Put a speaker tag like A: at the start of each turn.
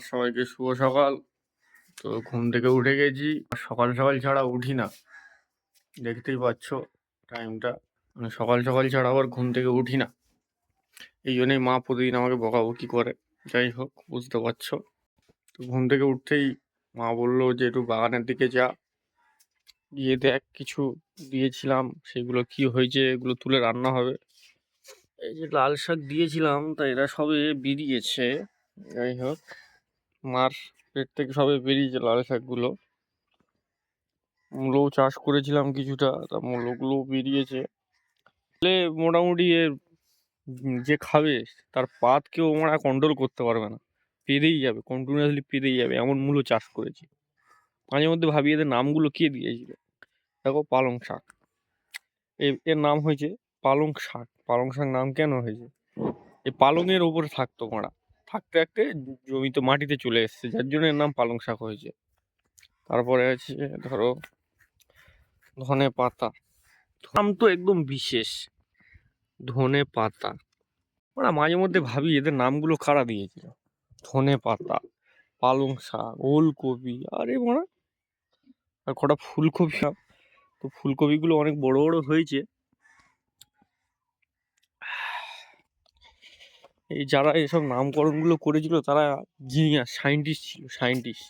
A: সবাইকে শুভ সকাল। তো ঘুম থেকে উঠে গেছি। সকাল সকাল ছাড়া উঠি না। দেখতেই পাচ্ছ টাইমটা মানে সকাল সকাল ছাড়া আবার ঘুম থেকে উঠি না। এই জন্যই মা প্রতিদিন আমাকে বকাবকি করে। যাই হোক, বুঝতে পারছ। তো ঘুম থেকে উঠতেই মা বলল যে, একটু বাগানের দিকে যা। গিয়ে দেখ কিছু দিয়েছিলাম। সেগুলো কি হয়েছে? এগুলো তুলে রান্না হবে। এই যে লাল শাক দিয়েছিলাম, তা এরা সবে বেরিয়েছে। যাই হোক মার পেট থেকে সবে বেরিয়েছে লাল শাকগুলো। মূলও চাষ করেছিলাম কিছুটা, তা মূলগুলো বেরিয়েছে। তাহলে মোটামুটি এর যে খাবে, তার পাত কেউ আমরা কন্ট্রোল করতে পারবে না। পেরেই যাবে কন্টিনিউয়াসলি পেরেই যাবে, এমন মূলো চাষ করেছি। মাঝে মধ্যে ভাবি এদের নামগুলো কে দিয়েছিল? দেখো, পালং শাক। এর নাম হয়েছে পালং শাক। পালং শাক নাম কেন হয়েছে? এই পালংয়ের ওপরে থাকতো মারা। থাকতে থাকতে জমিতে মাটিতে চলে এসেছে, যার জন্য এর নাম পালং শাক হয়েছে। তারপরে আছে ধরো ধনে পাতা। নাম তো একদম বিশেষ। ধনে পাতা। আমরা মাঝে মধ্যে ভাবি এদের নামগুলো কারা দিয়েছিল? ধনে পাতা, পালং শাক, ওলকপি, আরে মারা আর কটা ফুলকপি তো ফুলকপিগুলো অনেক বড় বড় হয়েছে। এই যারা এসব নামকরণগুলো করেছিল তারা জিনিয়াস সায়েন্টিস্ট ছিল সায়েন্টিস্ট